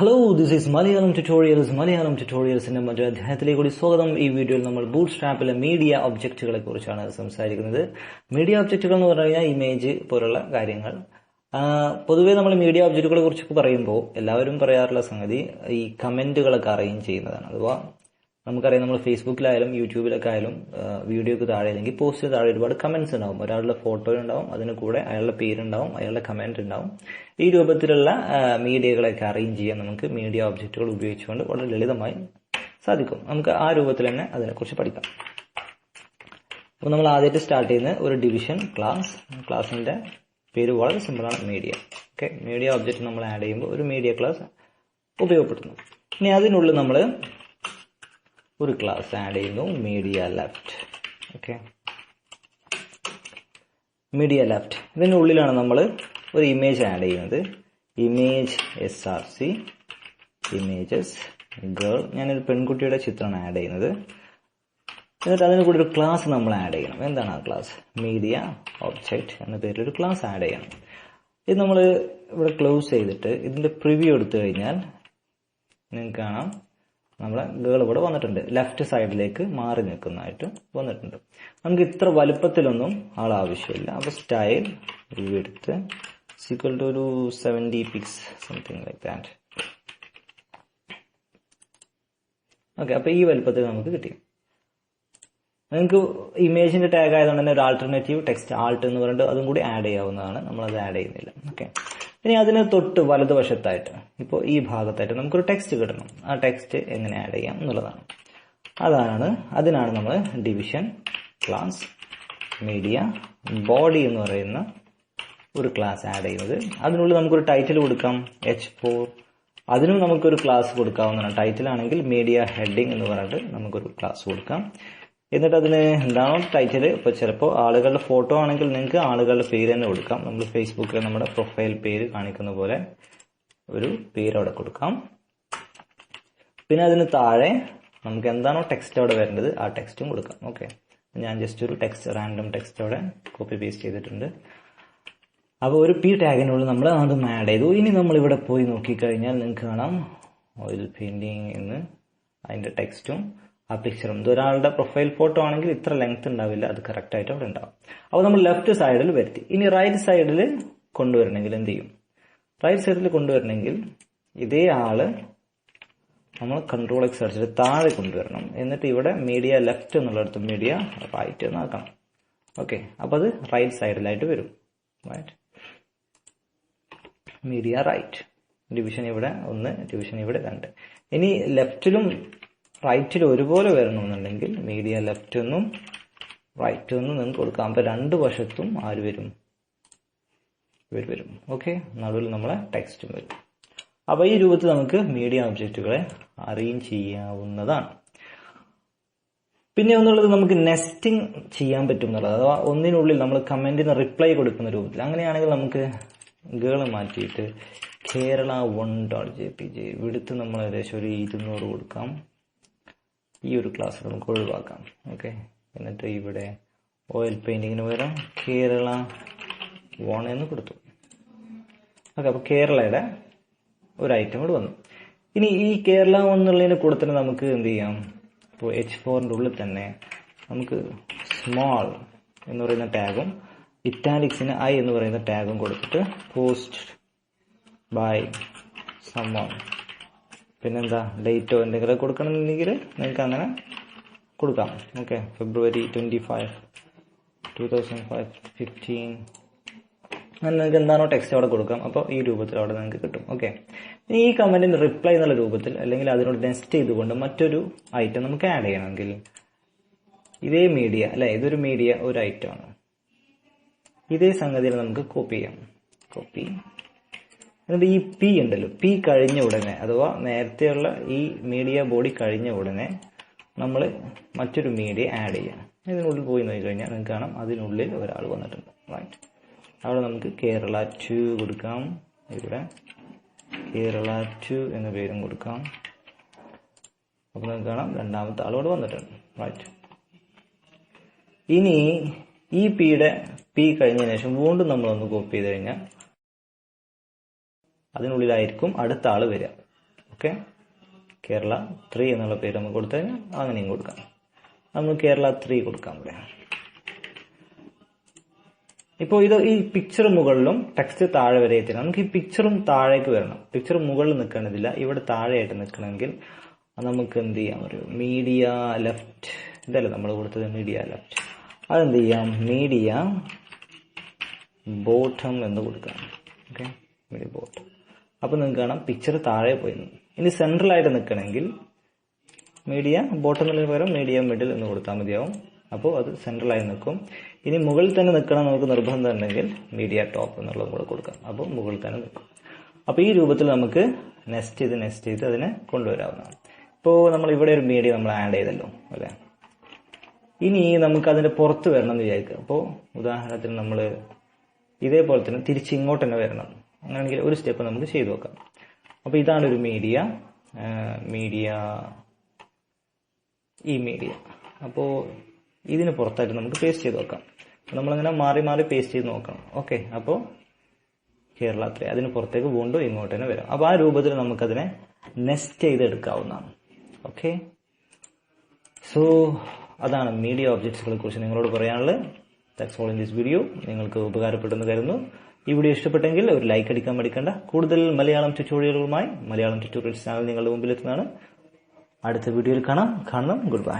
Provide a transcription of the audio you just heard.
Hello this is Malayalam tutorials Malayalam ട്യൂട്ടോറിയൽസിന്റെ മറ്റൊരു അധ്യായത്തിലേക്ക് കൂടി സ്വാഗതം. ഈ വീഡിയോയിൽ നമ്മൾ ബൂട്ട് സ്ട്രാപ്പിലെ മീഡിയ ഒബ്ജക്റ്റുകളെ കുറിച്ചാണ് സംസാരിക്കുന്നത്. മീഡിയ ഒബ്ജക്റ്റുകൾ എന്ന് പറഞ്ഞു കഴിഞ്ഞാൽ ഇമേജ് പോലുള്ള കാര്യങ്ങൾ. പൊതുവേ നമ്മൾ മീഡിയ ഒബ്ജക്റ്റുകളെ കുറിച്ചൊക്കെ പറയുമ്പോൾ എല്ലാവരും പറയാറുള്ള സംഗതി ഈ കമന്റുകളൊക്കെ അറേഞ്ച് ചെയ്യുന്നതാണ്. അഥവാ നമുക്കറിയാം നമ്മൾ ഫേസ്ബുക്കിലായാലും യൂട്യൂബിലൊക്കെ ആയാലും വീഡിയോക്ക് താഴെ അല്ലെങ്കിൽ പോസ്റ്റിന് താഴെ ഒരുപാട് കമന്റ്സ് ഉണ്ടാവും. ഒരാളുടെ ഫോട്ടോ ഉണ്ടാവും അതിന് കൂടെ അയാളുടെ പേരുണ്ടാവും അയാളുടെ കമന്റ് ഉണ്ടാവും. ഈ രൂപത്തിലുള്ള മീഡിയകളൊക്കെ അറേഞ്ച് ചെയ്യാൻ നമുക്ക് മീഡിയ ഒബ്ജക്റ്റുകൾ ഉപയോഗിച്ചുകൊണ്ട് വളരെ ലളിതമായി സാധിക്കും. നമുക്ക് ആ രൂപത്തിൽ തന്നെ അതിനെക്കുറിച്ച് പഠിക്കാം. അപ്പോൾ നമ്മൾ ആദ്യമായിട്ട് സ്റ്റാർട്ട് ചെയ്യുന്ന ഒരു ഡിവിഷൻ ക്ലാസ് ക്ലാസിന്റെ പേര് വളരെ സിമ്പിളാണ് മീഡിയ ഓക്കെ മീഡിയ ഒബ്ജക്റ്റ് നമ്മൾ ആഡ് ചെയ്യുമ്പോൾ ഒരു മീഡിയ ക്ലാസ് ഉപയോഗപ്പെടുത്തുന്നു. ഇനി അതിനുള്ളിൽ നമ്മൾ ഒരു ക്ലാസ് ആഡ് ചെയ്യുന്നു. Media left. Okay. Media left. ഇതിന്റെ ഉള്ളിലാണ് നമ്മൾ ഒരു ഇമേജ് ആഡ് ചെയ്യുന്നത്. Image S R C images girl. ഞാനൊരു പെൺകുട്ടിയുടെ ചിത്രമാണ് ആഡ് ചെയ്യുന്നത്. എന്നിട്ട് അതിന് കൂടി ഒരു ക്ലാസ് നമ്മൾ ആഡ് ചെയ്യണം. എന്താണ് ആ ക്ലാസ്? മീഡിയ ഒബ്ജക്റ്റ് എന്ന പേരിൽ ഒരു ക്ലാസ് ആഡ് ചെയ്യണം. ഇത് നമ്മൾ ഇവിടെ ക്ലോസ് ചെയ്തിട്ട് ഇതിന്റെ പ്രിവ്യൂ എടുത്തു കഴിഞ്ഞാൽ നിങ്ങൾക്ക് കാണാം. നമ്മളെ ഗേൾ ഇവിടെ വന്നിട്ടുണ്ട്. ലെഫ്റ്റ് സൈഡിലേക്ക് മാറി നിൽക്കുന്നതായിട്ട് വന്നിട്ടുണ്ട്. നമുക്ക് ഇത്ര വലുപ്പത്തിലൊന്നും ആൾ ആവശ്യമില്ല. അപ്പോൾ സ്റ്റൈൽ എടുത്ത് സീക്വൽ ടു ഒരു seventy pix something like that okay അപ്പോൾ ഈ വലുപ്പത്തിൽ നമുക്ക് കിട്ടി. നിങ്ങൾക്ക് ഇമേജിന്റെ ടാഗ് ആയതുകൊണ്ട് തന്നെ ഒരു ആൾട്ടർനേറ്റീവ് ടെക്സ്റ്റ് ആൾട്ട് എന്ന് പറഞ്ഞിട്ട് അതും കൂടി ആഡ് ചെയ്യാവുന്നതാണ്. നമ്മൾ അത് ആഡ് ചെയ്യുന്നില്ല. ഓക്കെ ഇനി അതിന് തൊട്ട് വലതുവശത്തായിട്ട് ഇപ്പോൾ ഈ ഭാഗത്തായിട്ട് നമുക്കൊരു ടെക്സ്റ്റ് കിട്ടണം. ആ ടെക്സ്റ്റ് എങ്ങനെ ആഡ് ചെയ്യാം എന്നുള്ളതാണ്. അതാണ് അതിനാണ് നമ്മൾ ഡിവിഷൻ ക്ലാസ് മീഡിയ ബോഡി എന്ന് പറയുന്ന ഒരു ക്ലാസ് ആഡ് ചെയ്യുന്നത്. അതിനുള്ളിൽ നമുക്കൊരു ടൈറ്റിൽ കൊടുക്കാം എച്ച് ഫോർ അതിനും നമുക്കൊരു ക്ലാസ് കൊടുക്കാവുന്നതാണ്. ടൈറ്റിൽ ആണെങ്കിൽ മീഡിയ ഹെഡിങ് എന്ന് പറഞ്ഞിട്ട് നമുക്കൊരു ക്ലാസ് കൊടുക്കാം. എന്നിട്ട് അതിന് എന്താണോ ടൈറ്റിൽ ഇപ്പൊ ചിലപ്പോൾ ആളുകളുടെ ഫോട്ടോ ആണെങ്കിൽ നിങ്ങൾക്ക് ആളുകളുടെ പേര് തന്നെ കൊടുക്കാം. നമ്മൾ ഫേസ്ബുക്കിൽ നമ്മുടെ പ്രൊഫൈൽ പേര് കാണിക്കുന്ന പോലെ ഒരു പേര് അവിടെ കൊടുക്കാം. പിന്നെ അതിന് താഴെ നമുക്ക് എന്താണോ ടെക്സ്റ്റ് അവിടെ വരേണ്ടത് ആ ടെക്സ്റ്റും കൊടുക്കാം. ഓക്കെ ഞാൻ ജസ്റ്റ് ഒരു ടെക്സ്റ്റ് റാൻഡം ടെക്സ്റ്റ് അവിടെ കോപ്പി പേസ്റ്റ് ചെയ്തിട്ടുണ്ട്. അപ്പോൾ ഒരു പി ടാഗിനുള്ളിൽ നമ്മൾ അതും ആഡ് ചെയ്തു. ഇനി നമ്മൾ ഇവിടെ പോയി നോക്കിക്കഴിഞ്ഞാൽ നിങ്ങൾക്ക് കാണാം ഓയിൽ പെയിന്റിങ് എന്ന് അതിന്റെ ടെക്സ്റ്റും ആ പിക്ചറും ഇത് ഒരാളുടെ പ്രൊഫൈൽ ഫോട്ടോ ആണെങ്കിൽ ഇത്ര ലെങ്ത് ഉണ്ടാവില്ല. അത് കറക്റ്റ് ആയിട്ട് അവിടെ ഉണ്ടാവും. അപ്പോൾ നമ്മൾ ലെഫ്റ്റ് സൈഡിൽ വരുത്തി. ഇനി റൈറ്റ് സൈഡിൽ കൊണ്ടുവരണമെങ്കിൽ എന്ത് ചെയ്യും? റൈറ്റ് സൈഡിൽ കൊണ്ടുവരണമെങ്കിൽ ഇതേ ആൾ നമ്മൾ കൺട്രോൾ എക്സ് താഴെ കൊണ്ടുവരണം. എന്നിട്ട് ഇവിടെ മീഡിയ ലെഫ്റ്റ് എന്നുള്ളിടത്ത് മീഡിയ റൈറ്റ് എന്ന് എന്നാക്കണം. ഓക്കെ അപ്പൊ അത് റൈറ്റ് സൈഡിലായിട്ട് വരും. റൈറ്റ് മീഡിയ റൈറ്റ് ഡിവിഷൻ ഇവിടെ ഒന്ന് ഡിവിഷൻ ഇവിടെ രണ്ട്. ഇനി ലെഫ്റ്റിലും റൈറ്റിലും ഒരുപോലെ വരണമെന്നുണ്ടെങ്കിൽ മീഡിയ ലെഫ്റ്റ് എന്നും റൈറ്റ് എന്നും നിങ്ങൾക്ക് കൊടുക്കാം. അപ്പോൾ രണ്ട് വശത്തും ആര് വരും? ഇവർ വരും. ഓക്കെ? നടുവിൽ നമ്മളെ ടെക്സ്റ്റും വരും. അപ്പോൾ ഈ രൂപത്തിൽ നമുക്ക് മീഡിയ ഒബ്ജക്റ്റുകളെ അറേഞ്ച് ചെയ്യാവുന്നതാണ്. പിന്നെ ഒന്നുള്ളത് നമുക്ക് നെസ്റ്റിംഗ് ചെയ്യാൻ പറ്റും എന്നുള്ളത് അഥവാ ഒന്നിനുള്ളിൽ നമ്മൾ കമന്റിന് റിപ്ലൈ കൊടുക്കുന്ന രൂപത്തിൽ. അങ്ങനെയാണെങ്കിൽ നമുക്ക് ഗേൾ മാറ്റിയിട്ട് Kerala one dot J P J ഇവിടുത്തെ നമ്മൾ ഏകദേശം ഒരു ഇരുന്നൂറ് കൊടുക്കാം. ഈ ഒരു ക്ലാസ് നമുക്ക് ഒഴിവാക്കാം. ഓക്കെ? എന്നിട്ട് ഇവിടെ ഓയിൽ പെയിന്റിങ്ങിന് പകരം കേരള വോണെന്ന് എന്ന് കൊടുത്തു. ഓക്കെ അപ്പൊ കേരളയുടെ ഒരു ഐറ്റം കൂടെ വന്നു. ഇനി ഈ കേരള എന്നുള്ളതിന് കൂടെ നമുക്ക് എന്ത് ചെയ്യാം? ഇപ്പോൾ എച്ച് ഫോറിന്റെ ഉള്ളിൽ തന്നെ നമുക്ക് സ്മോൾ എന്ന് പറയുന്ന ടാഗും ഇറ്റാലിക്സിന് ഐ എന്ന് പറയുന്ന ടാഗും കൊടുത്തിട്ട് പോസ്റ്റ് ബൈ സമ്മോൺ പിന്നെന്താ ഡേറ്റോ എന്തെങ്കിലും കൊടുക്കണമെന്നുണ്ടെങ്കിൽ നിങ്ങൾക്ക് അങ്ങനെ കൊടുക്കാം. Okay February twenty five two thousand five fifteen അങ്ങനെ നിങ്ങൾക്ക് എന്താണോ ടെക്സ്റ്റ് അവിടെ കൊടുക്കാം. അപ്പോൾ ഈ രൂപത്തിൽ അവിടെ നിങ്ങൾക്ക് കിട്ടും. ഓക്കെ ഈ കമന്റിന് റിപ്ലൈ എന്നുള്ള രൂപത്തിൽ അല്ലെങ്കിൽ അതിനോട് നെക്സ്റ്റ് ചെയ്തുകൊണ്ട് മറ്റൊരു ഐറ്റം നമുക്ക് ആഡ് ചെയ്യണമെങ്കിൽ. ഇതേ മീഡിയ അല്ലെ? ഇതൊരു മീഡിയ ഒരു ഐറ്റമാണ് ഇതേ സംഗതിയിൽ നമുക്ക് കോപ്പി ചെയ്യാം. കോപ്പി എന്നിട്ട് ഈ പി ഉണ്ടല്ലോ. പി കഴിഞ്ഞ ഉടനെ അഥവാ നേരത്തെയുള്ള ഈ മീഡിയ ബോഡി കഴിഞ്ഞ ഉടനെ നമ്മൾ മറ്റൊരു മീഡിയ ആഡ് ചെയ്യണം. ഇതിനുള്ളിൽ പോയി നോക്കി കഴിഞ്ഞാൽ നിങ്ങൾക്ക് കാണാം അതിനുള്ളിൽ ഒരാൾ വന്നിട്ടുണ്ട്. റൈറ്റ് അവിടെ നമുക്ക് കേരള ടു കൊടുക്കാം. ഇവിടെ കേരള ടു എന്ന പേരും കൊടുക്കാം. അപ്പോൾ നിങ്ങൾക്ക് കാണാം രണ്ടാമത്തെ ആളോട് വന്നിട്ടുണ്ട്. റൈറ്റ് ഇനി ഈ പിയുടെ പി കഴിഞ്ഞതിന് ശേഷം വീണ്ടും നമ്മളൊന്ന് കോപ്പി ചെയ്ത് കഴിഞ്ഞാൽ അതിനുള്ളിലായിരിക്കും അടുത്ത ആൾ വരിക. ഓക്കെ? കേരള ത്രീ എന്നുള്ള പേര് നമുക്ക് കൊടുത്തു കഴിഞ്ഞാൽ അങ്ങനെയും കൊടുക്കാം. നമുക്ക് കേരള ത്രീ കൊടുക്കാം ഇവിടെ. ഇപ്പോൾ ഇത് ഈ പിക്ചർ മുകളിലും ടെക്സ്റ്റ് താഴെ വരെ എത്തണം നമുക്ക് ഈ പിക്ചറും താഴേക്ക് വരണം. പിക്ചർ മുകളിൽ നിൽക്കണതില്ല. ഇവിടെ താഴെയായിട്ട് നിൽക്കണമെങ്കിൽ നമുക്ക് എന്ത് ചെയ്യാം? ഒരു മീഡിയ ലെഫ്റ്റ് ഇതല്ലേ നമ്മൾ കൊടുത്തത്? മീഡിയ ലെഫ്റ്റ് അതെന്ത് ചെയ്യാം? മീഡിയ ബോട്ടം എന്ന് കൊടുക്കാം. ഓക്കെ? മീഡിയ ബോട്ടം അപ്പോൾ നിങ്ങൾക്ക് കാണാം പിക്ചർ താഴെ പോയി. ഇനി സെൻട്രലായിട്ട് നിൽക്കണമെങ്കിൽ മീഡിയ ബോട്ടമിന് പകരം മീഡിയ മിഡിൽ എന്ന് കൊടുത്താൽ മതിയാവും. അപ്പോൾ അത് സെൻട്രലായി നിൽക്കും ഇനി മുകളിൽ തന്നെ നിൽക്കണം നമുക്ക് നിർബന്ധം ഉണ്ടെങ്കിൽ മീഡിയ ടോപ്പ് എന്നുള്ളത് കൂടെ കൊടുക്കാം. അപ്പോൾ മുകളിൽ തന്നെ നിൽക്കും അപ്പോൾ ഈ രൂപത്തിൽ നമുക്ക് നെസ്റ്റ് ചെയ്ത് നെസ്റ്റ് ചെയ്ത് അതിനെ കൊണ്ടുവരാവുന്നതാണ്. ഇപ്പോൾ നമ്മൾ ഇവിടെ ഒരു മീഡിയ നമ്മൾ ആഡ് ചെയ്തല്ലോ അല്ലേ? ഇനി നമുക്ക് അതിന്റെ പുറത്ത് വരണം എന്ന് വിചാരിക്കുക. അപ്പോൾ ഉദാഹരണത്തിന് നമ്മൾ ഇതേപോലെ തന്നെ തിരിച്ച് ഇങ്ങോട്ട് തന്നെ വരണം. അങ്ങനെയാണെങ്കിൽ ഒരു സ്റ്റെപ്പ് നമുക്ക് ചെയ്തു നോക്കാം. അപ്പോൾ ഇതാണ് ഒരു മീഡിയ മീഡിയ ഈ മീഡിയ അപ്പോൾ ഇതിന് പുറത്തായിട്ട് നമുക്ക് പേസ്റ്റ് ചെയ്ത് നോക്കാം. നമ്മളങ്ങനെ മാറി മാറി പേസ്റ്റ് ചെയ്ത് നോക്കണം. ഓക്കെ അപ്പോൾ കേരള അത്ര. അതിന് പുറത്തേക്ക് വീണ്ടും ഇങ്ങോട്ട് തന്നെ വരാം. അപ്പോൾ ആ രൂപത്തിൽ നമുക്കതിനെ നെസ്റ്റ് ചെയ്തെടുക്കാവുന്നതാണ്. ഓക്കെ സോ അതാണ് മീഡിയ ഓബ്ജക്ട്സുകളെ കുറിച്ച് നിങ്ങളോട് പറയാനുള്ളത്. That's all in this video നിങ്ങൾക്ക് ഉപകാരപ്പെട്ടെന്ന് കരുതുന്നു. ഈ വീഡിയോ ഇഷ്ടപ്പെട്ടെങ്കിൽ ഒരു ലൈക്ക് അടിക്കാൻ മടിക്കണ്ട. കൂടുതൽ മലയാളം ട്യൂട്ടോറിയലുകളുമായി മലയാളം ട്യൂട്ടോറിയൽസ് ചാനൽ നിങ്ങളുടെ മുമ്പിൽ എത്തുന്നതാണ്. അടുത്ത വീഡിയോയിൽ കാണാം. കാണണം ഗുഡ് ബൈ